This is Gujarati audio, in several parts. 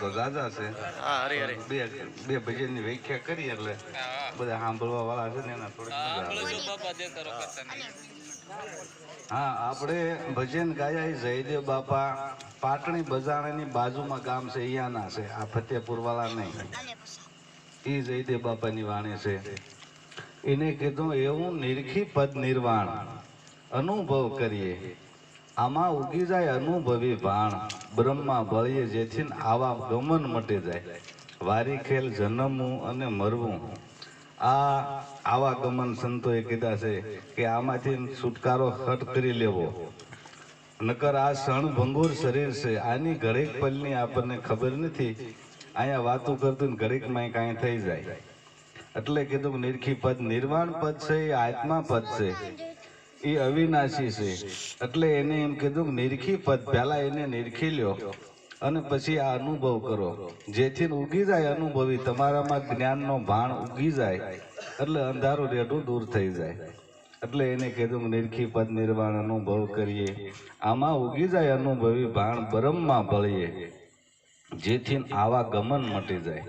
તો દાદા છે. બે ભજનની વ્યાખ્યા કરી એટલે બધા સાંભળવા વાળા છે ને એના થોડીક હા આપણે ભજન ગાયા જયદેવ બાપા પાટણી બજાણાની બાજુમાં ગામ છે અહીંયાના છે આ ફતેપુર વાળા નહીં. એ જયદેવ બાપાની વાણી છે. એને કીધું એવું નિરખી પદ નિર્વાણ અનુભવ કરીએ. આમાં ઉગી જાય અનુભવી ભાણ. બ્રહ્મા ભળીએ જેથી આવા ગમન મટી જાય. વારી ખેલ જન્મવું અને મરવું. આ આવા ગમન સંતોએ કીધા છે કે આમાંથી છુટકારો હટ કરી લેવો. નકર આ શણ ભંગુર શરીર છે. આની ઘડીક પલની આપણને ખબર નથી. અહીંયા વાતો કરતું ને કાંઈ થઈ જાય. એટલે કીધું નિરખી પદ નિર્વાણ પદ છે, એ આત્મા પદ છે. એ અવિનાશી છે. એટલે એને એમ કીધું નિરખી પદ, પહેલા એને નિરખી લ્યો અને પછી આ અનુભવ કરો. જેથી ઉગી જાય અનુભવી, તમારામાં જ્ઞાનનો ભાણ ઉગી જાય એટલે અંધારું રેડું દૂર થઈ જાય. એટલે એને કીધું નિરખી પદ નિર્વાણ અનુભવ કરીએ. આમાં ઉગી જાય અનુભવી, ભાણ બ્રહ્મમાં ભળીએ. જેથી આવા ગમન મટી જાય.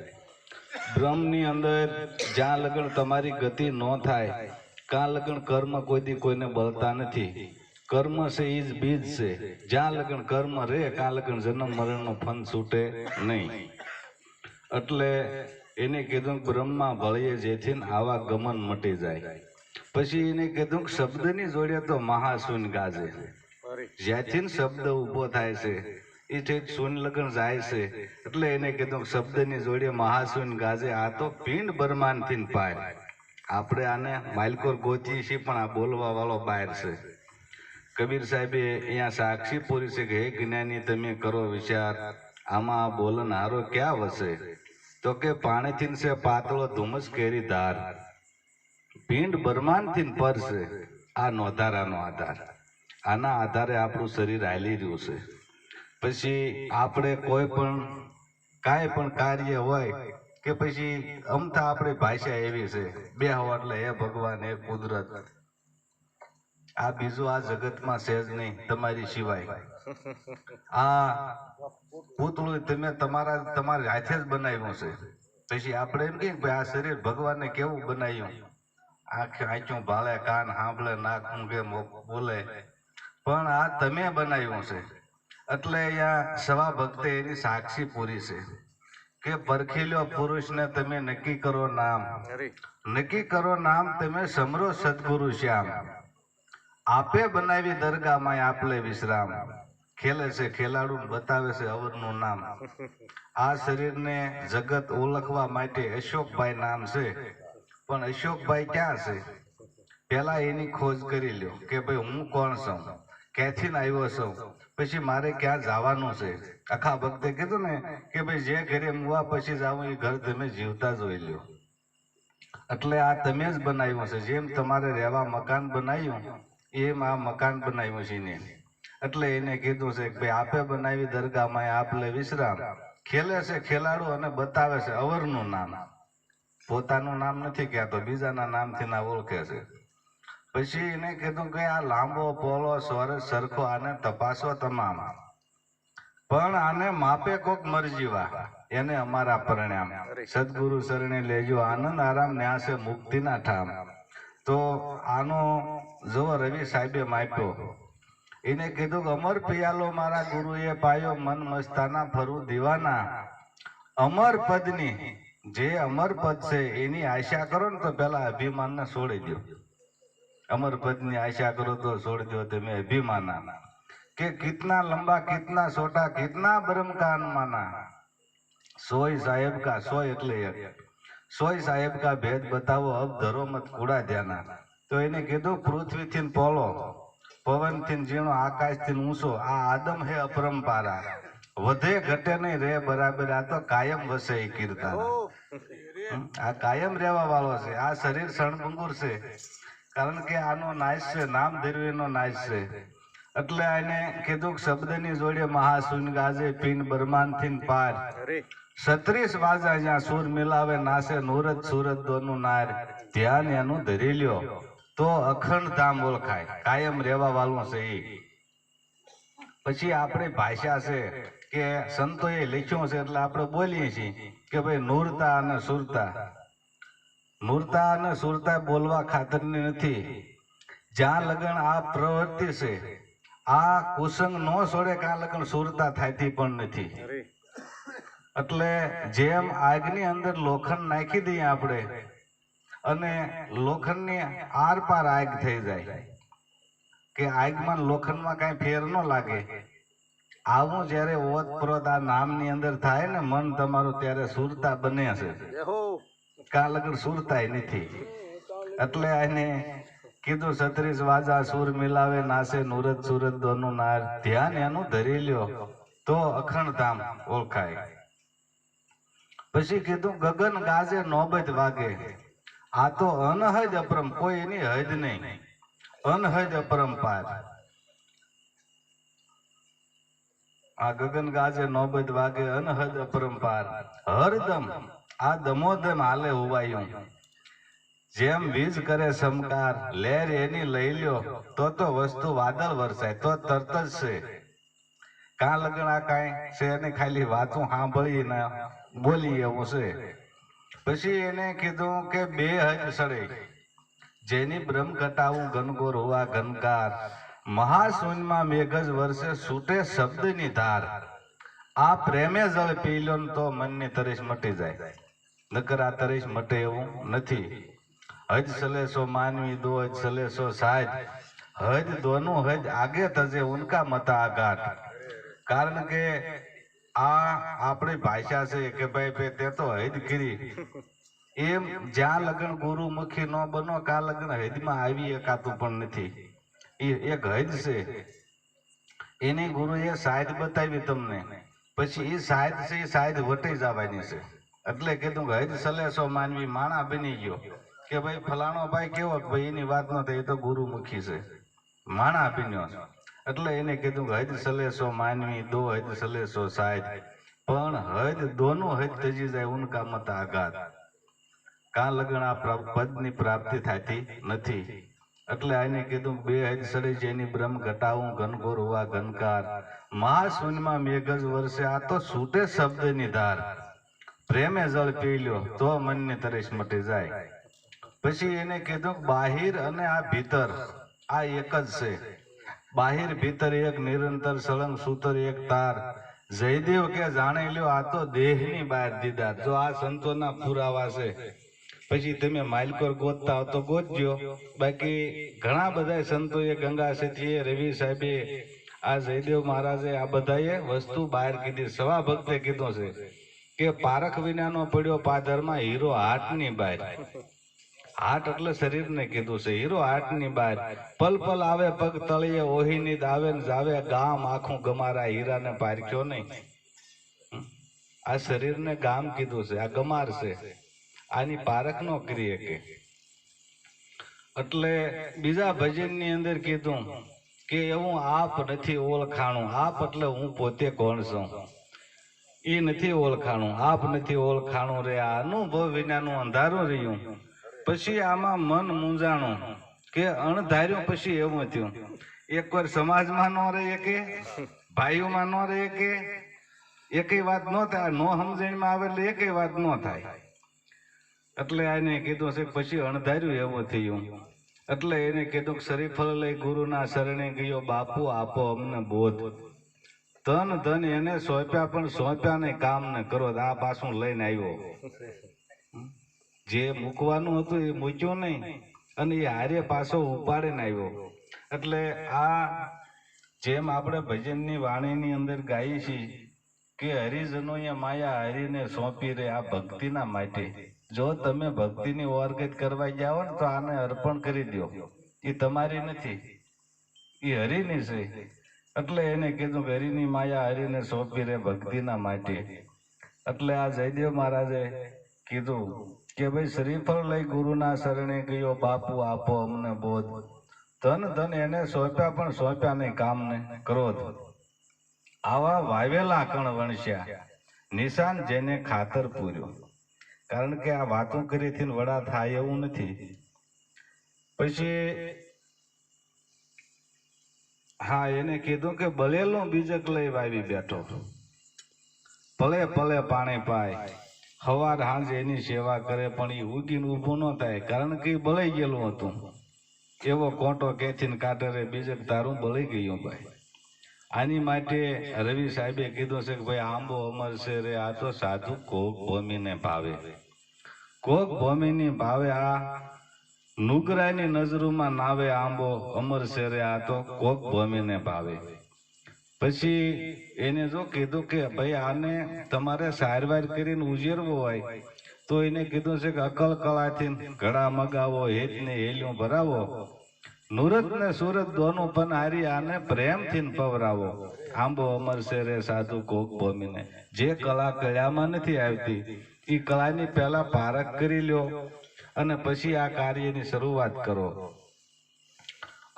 બ્રહ્મની અંદર જ્યાં લગન તમારી ગતિ ન થાય કાં લગ્ન કર્મ કોઈથી કોઈને બળતા નથી. કર્મ છે એ જ બીજ છે. જ્યાં લગન કર્મ રહે કાં લગ્ન જન્મ મરણનો ફન છૂટે નહીં. એટલે એને કીધું બ્રહ્મા ભળીએ જેથી આવા ગમન મટી જાય. પછી એને કીધું કે શબ્દની જોડે તો મહાસુન ગાજે. જ્યાંથી શબ્દ ઊભો થાય છે એ ઠેઠ શૂન લગન જાય છે. એટલે એને કીધું શબ્દની જોડે મહાશુન ગાજે, આ તો પિંડ બરમાનથી પાય. આપણે આને માલકોર ગોચી છીએ પણ આ બોલવા વાળો બહાર છે. કબીર સાહેબે અહીંયા સાક્ષી પૂરી છે કે, હે જ્ઞાની, તમે કરો વિચાર. આમાં આ બોલનારો ક્યાં વસે? તો કે પાણીથી છે પાતળો ધુમ્મસ કેરી ધાર. પિંડ બરમાનથી પર છે આ નોધારાનો આધાર. આના આધારે આપણું શરીર હાલી રહ્યું છે. પછી આપણે કોઈ પણ, કાંઈ પણ કાર્ય હોય કે પછી અમથા આપણી ભાષા એવી છે, બે હવા એટલે હે ભગવાન, હે કુદરત. આ બીજું આ જગતમાં છે જ નહીં, તમારી સિવાય. આ પૂતળું તમે તમારા, તમારી હાથે જ બનાવ્યું છે. પછી આપણે એમ કહીએ ભાઈ આ શરીર ભગવાને કેવું બનાવ્યું? આંખે આંચું ભાળે, કાન સાંભળે, નાક ઊંઘે બોલે. પણ આ તમે બનાવ્યું છે. એટલે અહીંયા સવા ભક્તે એની સાક્ષી પૂરી છે. કે પરખેલ્યો પુરુષને તમે નક્કી કરો નામ. નક્કી કરો નામ તમે સમરો સદગુરુ શ્યામ. આપે બનાવી દરગાહમાં આપલે વિશ્રામ. ખેલે છે ખેલાડુ બતાવે છે અવરનું નામ. આ શરીરને જગત ઓળખવા માટે અશોકભાઈ નામ છે. પણ અશોકભાઈ ક્યાં છે? પેલા એની ખોજ કરી લ્યો કે ભાઈ હું કોણ છું? ક્યાંથી આવ્યો છું? પછી મારે ક્યાં જવાનું છે? આખા ભક્તે કીધું ને કે ભાઈ જે ઘરે મુવા પછી જાઉં એ ઘર તમે જીવતા જોઈ લ્યો. એટલે આ તમે જ બનાવ્યું છે જેમ તમારે રહેવા મકાન બનાવ્યું, એમ આ મકાન બનાવ્યું છે એને. એટલે એને કીધું છે કે ભાઈ આપે બનાવી દરગાહમાં, આપ લે વિશ્રામ. ખેલે છે, ખેલાડુ અને બતાવે છે અવરનું નામ. પોતાનું નામ નથી કહેતો, બીજાના નામથી ના ઓળખે છે. પછી એને કીધું કે આ લાંબો પોલો સ્વર સરખો આને તપાસો તમામ. પણ આને માપે કોક મરજીવા એને અમારા પરિણામ. સદગુરુ શરણે લેજો, આનંદ, આરામ, ન્યાસે મુક્તિના ઠામ. તો આનો જો રવિ સાહેબે માપ્યો. એને કીધું કે, અમર પિયાલો મારા ગુરુએ પાયો મન મસ્તાના ફરું દીવાના. અમર પદની, જે અમર પદ છે એની આશા કરો ને તો પેલા અભિમાનને છોડી દો આશા કરો તો છોડી દો તમે અભિમાના કે કિતના લંબા કિતના છોટા કિતના બરમ કા અનમાના સોય સાહેબ કા સોય એટલે એક. સોય સાહેબ કા ભેદ બતાવો અબ ધરો મત કુડા ધ્યાના. તો એને કીધું પૃથ્વી થી પોલો પવનથી થી ઝીણો આકાશથી થી ઊંચો આ આદમ હે અપરંપારા. વધે ઘટે નહીં રે બરાબર આ તો કાયમ વસે એ કીર્તન આ કાયમ રહેવા વાળો છે આ શરીર સણભંગુર છે. કારણ કે આનો નાશ છે, નામ ધીરવીનો નાશ છે. એટલે એને કીધું કે શબ્દની જોડે મહાસુન ગાજે પીન બરમાનથી થી પાર. છત્રીસ વાજા જ્યાં સુર મિલાવે નાસે નુરત સુરત દોનું નાર. ધ્યાન એનું ધરી લ્યો. તો અખંડ ધામ ઓળખાય. કાયમ રહેવા વાળું છે એ પછી આપણી ભાષા છે કે સંતોએ લખ્યું છે, એટલે આપણે બોલીએ છીએ કે ભાઈ નૂરતા અને સુરતા. નૂરતા અને સુરતા બોલવા ખાતરની નથી. જ્યાં લગન આ પ્રવૃત્તિ છે, આ કુસંગ નો છોડે કાં લગન સુરતા થાતી પણ નથી. એટલે જેમ આગની અંદર લોખંડ નાખી દઈએ આપણે, અને લોખંડની આર પાર આગ થઈ જાય, કે આગમાં લોખંડમાં કાંઈ ફેર ન લાગે. આવું જ્યારે ઓતપ્રોત આ નામની અંદર થાય ને મન તમારું ત્યારે સુરતા બને છે. કાં લગન સુરતાય નથી. એટલે એને કીધું છત્રીસ વાજા સુર મિલાવે, નાસે નુરત સુરત દોનું નાર. ધ્યાન એનું ધરી લ્યો, તો અખંડ ધામ ઓળખાય. પછી કીધું, ગગન ગાજે, નોબત વાગે. આ તો અનહદ અપરમ, કોઈ એની હદ નહીં. અનહદ અપરંપાર આ ગગન ગાજે, નોબત વાગે, અનહદ અપરંપાર હરદમ આ દમોદમ હાલે ઉવાયું જેમ વીજ કરે સમકાર લહેર એની લઈ લ્યો, તો તો વસ્તુ વાદળ વરસાય, તો તરત જ છે. કાં લગ્ન આ કાંઈ છે એને ખાલી વાતું સાંભળીને બોલી એવું છે. પછી એને કીધું કે બે હજ સડે જેની બ્રહ્મ કટાવું ઘનઘોર હોવા ઘનકાર. મહાશૂન્યમાં મેઘજ વર્ષે છૂટે શબ્દની ધાર. આ પ્રેમે જળ પી લો તો મનની તરીશ મટી જાય. નકર આ તરીશ મટે એવું નથી. હજ સલેસો માનવી દો, હજ સલેસો સાજ. હજ દોનું હજ આગે થશે ઉનકા મતા આઘાત કારણ કે આ આપણી ભાષા છે કે ભાઈ તે તો હજ કરી. એમ જ્યાં લગ્ન ગુરુમુખી ન બનો, કા લગ્ન હૈદમાં આવી એકાતું પણ નથી. એ એક હજ છે. એની ગુરુએ સાયદ બતાવી તમને. પછી એ સાયદ છે, એ સાહેબ વટાઈ જવાની છે. એટલે કીધું કે હજ સલેસો માનવી માણા બની ગયો. કે ભાઈ, ફલાણો ભાઈ કેવો ભાઈ, એની વાત ન થઈ એ તો ગુરુમુખી છે. માણા બન્યો. એટલે એને કીધું કે હજ સલેસો માનવી, દો હજ સલેસો સાહેબ. પણ હદ દોનું હદ તજી જાય, ઉનકા મત આઘાત. કાં લગ્ન આ પદની પ્રાપ્તિ થતી નથી. એટલે આને કીધું બે હજ સડી જેની બ્રહ્મ ઘટાવું, ઘનઘોર હોવા ઘનકાર. મહાશૂન્યમાં મેઘજ વર્ષે આ તો છૂટે શબ્દની ધાર. પ્રેમે જળ પી લ્યો, તો મનની તરીશ મટી જાય. પછી એને કીધું, બાહિર અને આ ભીતર, આ એક જ છે. બાહિર ભીતર એક, નિરંતર સળંગ સૂતર એક તાર. જયદેવ કે જાણી લ્યો, આ તો દેહની બહાર દીધા. જો આ સંતોના પુરાવા છે. પછી તમે માલકોર ગોતતા તો ગોતજો. બાકી ઘણા બધા સંતોએ ગંગા સેઠીએ, રવિ સાહેબે, આ જયદેવ મહારાજે આ બધાએ વસ્તુ બહાર કીધી. સવા ભક્તે કીધું છે. કે પારખ વિનાનો પડ્યો પાદરમાં, હીરો હાટની બહાર હાટ એટલે શરીરને કીધું છે, હીરો હાટની બહાર પલ પલ આવે, પગ તળીએ ઓહીની આવે ને જાવે, ગામ આખું ગમારા હીરાને પારખ્યો નહીં? આ શરીરને ગામ કીધું છે, આ ગમાર છે. આની પારખ નો કરીએ કે. એટલે બીજા ભજનની અંદર કીધું કે એવું આપ નથી ઓળખાણું. આપ એટલે હું પોતે કોણ છું? એ નથી ઓળખાણું, આપ નથી ઓળખાણું રે, આ અનુભવ વિનાનું અંધારું રહ્યું. પછી આમાં મન મૂંઝાણું કે અણધાર્યું પછી એવું થયું. એકવાર સમાજમાં ન રહે કે, ભાઈઓમાં ન રહે કે, એકેય વાત ન થાય ન સમજણમાં આવે એટલે એકેય વાત ન થાય. એટલે એને કીધું છે પછી અણધાર્યું એવું થયું. એટલે એને કીધું કે શરીફળ લઈ ગુરુના શરણે ગયો, બાપુ આપો અમને બોધ. ધન ધન એને સોંપ્યા, પણ સોંપ્યા ને કામ ને કરો. આ પાછું લઈને આવ્યો. જે મૂકવાનું હતું એ મૂક્યું નહીં અને એ હારે પાછો ઉપાડીને આવ્યો. એટલે આ જેમ આપણે ભજનની વાણીની અંદર ગાઈએ છીએ કે હરિજનોએ માયા હરિને સોંપી રે આ ભક્તિના માટે. જો તમે ભક્તિની ઓરગત કરવા જાઓ ને તો આને અર્પણ કરી દો એ તમારી નથી. એ હરિની છે. એટલે એને કીધું કે હરિની માયા હરિને સોંપી રે ભક્તિના માટે. એટલે આ જયદેવ મહારાજે કીધું કે, ભાઈ, શ્રીફળ લઈ ગુરુના શરણે ગયો બાપુ આપો અમને બોધ. ધન ધન એને સોંપ્યા પણ સોંપ્યા નહીં કામને ક્રોધ. આવા વાવેલા કણ વણસ્યા નિશાન જેને ખાતર પૂર્યું. કારણ કે આ વાતો કરીથી વડા થાય એવું નથી. પછી હા, એને કીધું કે ભલેલું બીજક લઈ વાવી બેઠો. ભલે ભલે પાણી પાય. હવાર હાંજ એની સેવા કરે, પણ એ ઉગીને ઊભું ન થાય, કારણ કે એ ભલાઈ ગયેલું હતું. એવો કોટો કેચીને કાઢે બીજક બીજે તારું ભલાઈ ગયું ભાઈ. આની માટે રવિ સાહેબે કીધું છે કે ભાઈ, આંબો અમર છે રે, આ તો સાધુ કોક ભૂમિને ભાવે. કોક ભૂમિની ભાવે આ નુગરાની નજરોમાં નાવે આંબો, અમર શેરે આ તો કોક ભમીને ભાવે. પછી એને જો કીધું કે, ભાઈ આને તમારે સારવાર કરીને ઉજેરવો હોય. તો એને કીધું છે કે, અકલ કળાથી ઘડા મગાવો, હેતને હેલ્યું ભરાવો. નુરત ને સુરત દોનું પણ હારી આને પ્રેમથી પવરાવો. આંબો, અમર શેરે, સાધુ, કોક ભમીને. જે કળા કળામાં નથી આવતી એ કળાની પહેલા પારખ કરી લ્યો. અને પછી આ કાર્યની શરૂઆત કરો.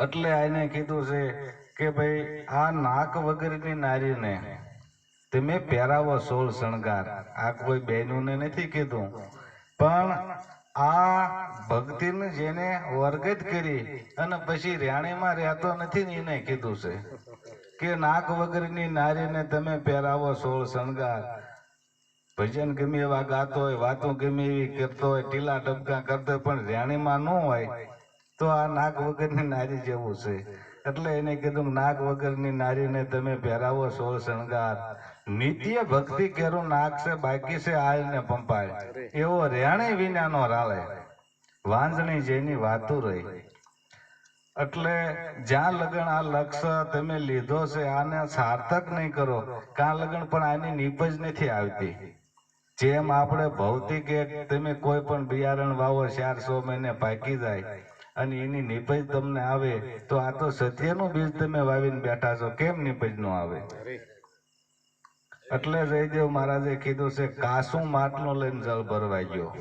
એટલે આને કીધું છે કે ભાઈ, આ નાક વગરની નારીને તમે પહેરાવો સોળ શણગાર. આ કોઈ બહેનોને નથી કીધું. પણ આ ભક્તિને જેને વર્ગત કરી અને પછી રેણીમાં રહેતો નથી ને એને કીધું છે કે નાક વગરની નારીને તમે પહેરાવો સોળ શણગાર. ભજન ગમે એવા ગાતો હોય, વાતો ગમે એવી કરતો હોય ટીલા ટપકા કરતો હોય, પણ રેણીમાં ન હોય, તો આ નાક વગરની નારી જેવું છે. એટલે એને કીધું નાક વગરની નારીને તમે પહેરાવો સોળ શણગાર. નિત્ય ભક્તિ કેરું નાક છે, બાકી છે આલ ને પંપાય. એવો રેણે વિનાનો રાલે વાંજણી જેની વાતું રહી. એટલે જ્યાં લગન આ લક્ષ્ય તમે લીધો છે, આને સાર્થક નહીં કરો. કાં લગન પણ આની નીપજ નથી આવતી. જેમ આપણે ભૌતિક એક, તમે કોઈ પણ બિયારણ વાવો ચારસો મહિને પાકી જાય અને એની નીપજ તમને આવે, તો આ તો સત્યનું બીજ તમે વાવીને બેઠા છો. કેમ નીપજ નો આવે? એટલે જયદેવ મહારાજે કીધું છે, કાસું માટલું લઈને જળ ભરવા ગયો.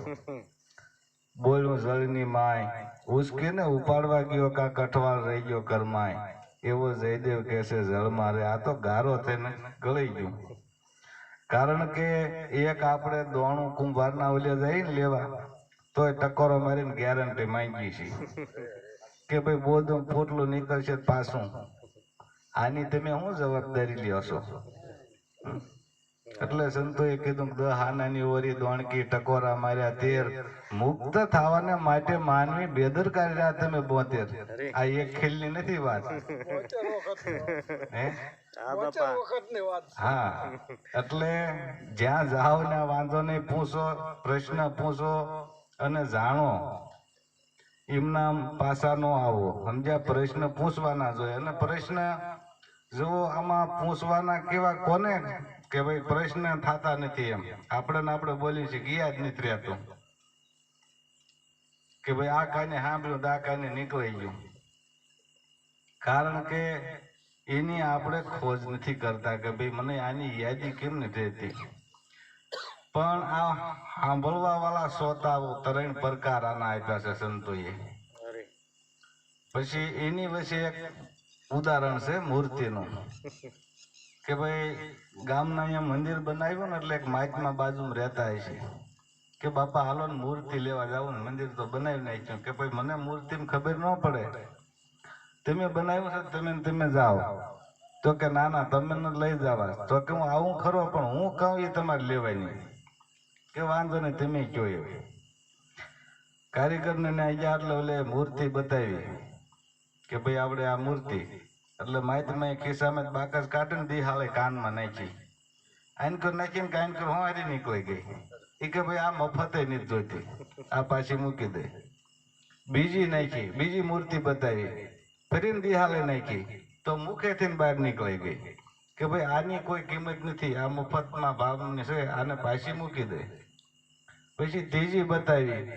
બોલ્યું, જળની માય ઉસકીને ઉપાડવા ગયો કા કઠવાળ રહી ગયો કરમાય એવો જયદેવ કહે છે, જળ મારે, આ તો ગારો થઈને ગળી ગયું. કારણ કે એક આપણે દોણું કુંભારના ઓલે જઈને લેવા, તોય ટકોરો મારીને ગેરંટી માંગી છે. કે ભાઈ બોધું પોટલું નીકળશે પાછું. આની તમે શું જવાબદારી લ્યો છો? એટલે સંતોએ કીધું હાનાની ઓરી, દોણકી, ટકોરા માર્યા તેર. મુક્ત થવાને માટે માનવી બેદરકારી રહ્યા તમે બોતેર. આ એક ખીલની નથી વાત. હા? એટલે જ્યાં જાઓ ને વાંધો નહીં, પૂછો, પ્રશ્ન પૂછો અને જાણો. એમના પાસા નો આવો. સમજ્યા? પ્રશ્ન પૂછવાના જોઈએ. અને પ્રશ્ન જો આમાં પૂછવાના કેવા કોને? કે ભાઈ પ્રશ્ન થતા નથી એમ. આપણે ને આપણે બોલીએ છીએ ગયા જ નથી રહેતું. કે ભાઈ આ કાને સાંભળ્યું તો આ કાને નીકળી ગયું. કારણ કે એની આપણે ખોજ નથી કરતા કે ભાઈ મને આની યાદી કેમ નથી રહેતી. પણ આ સાંભળવા વાળા શ્રોતાઓ ત્રણ પ્રકાર આના આપ્યા છે સંતોએ. પછી એની વચ્ચે એક ઉદાહરણ છે મૂર્તિનું. કે ભાઈ, ગામના અહીંયા મંદિર બનાવ્યું ને એટલે એક માઇકમાં બાજુમાં રહેતા હશે કે બાપા, હાલો ને મૂર્તિ લેવા જાવ ને, મંદિર તો બનાવી નાખ્યું. કે ભાઈ, મને મૂર્તિ ખબર ન પડે. તમે બનાવ્યું છે તમે તમે જાઓ. તો કે, ના ના, તમે લઈ જવા તો કે, હું આવું ખરો, પણ હું કહું એ તમારે લેવાની. કે, વાંધો નહીં, તમે કયો એ કારીગરને અહીંયા એટલે મૂર્તિ બતાવી. કે ભાઈ આપણે આ મૂર્તિ. એટલે માહિતીમાં ખિસ્સામાં બાકસ કાઢીને દી હાલે કાનમાં નાખી. આનકર નાખીને કાનકર હું હારી નીકળી ગઈ. એ કે, ભાઈ, આ મફતે નથી આ પાછી મૂકી દે. બીજી નાખી, બીજી મૂર્તિ બતાવી. ફરીને દી હાલે નાખી. તો મુખેથી બહાર નીકળી ગઈ. કે, ભાઈ, આની કોઈ કિંમત નથી. આ મફતમાં ભાવની છે, આને પાછી મૂકી દે. પછી ત્રીજી બતાવી.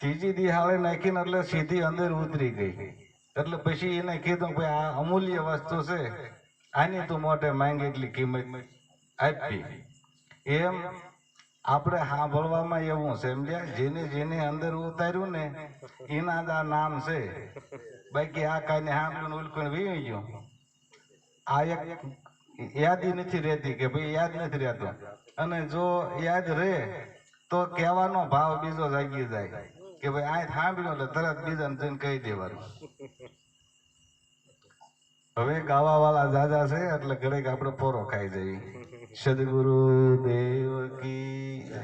ત્રીજી દી હાલે નાખીને એટલે સીધી અંદર ઉતરી ગઈ. એટલે પછી એને કીધું ભાઈ આ અમૂલ્ય વસ્તુ છે, આની તું મોટે માંગી એટલી કિંમત આપી. એમ આપણે સાંભળવામાં એવું સમજ્યા? જેને જેને અંદર ઉતાર્યું ને, એના જ આ નામ છે. બાકી આ કાંઈ સાંભળ્યું ઉલકણ વીણી ગયું. આ એક યાદી નથી રહેતી કે ભાઈ યાદ નથી રહેતું. અને જો યાદ રહે, તો કહેવાનો ભાવ બીજો જાગી જાય. કે ભાઈ આ સાંભળ્યો એટલે તરત બીજાને જઈને કહી દેવાનું. હવે ગાવા વાળા જાજા છે એટલે ઘરેક આપણે પોરો ખાઈ જઈએ સદગુરુ દેવ કી.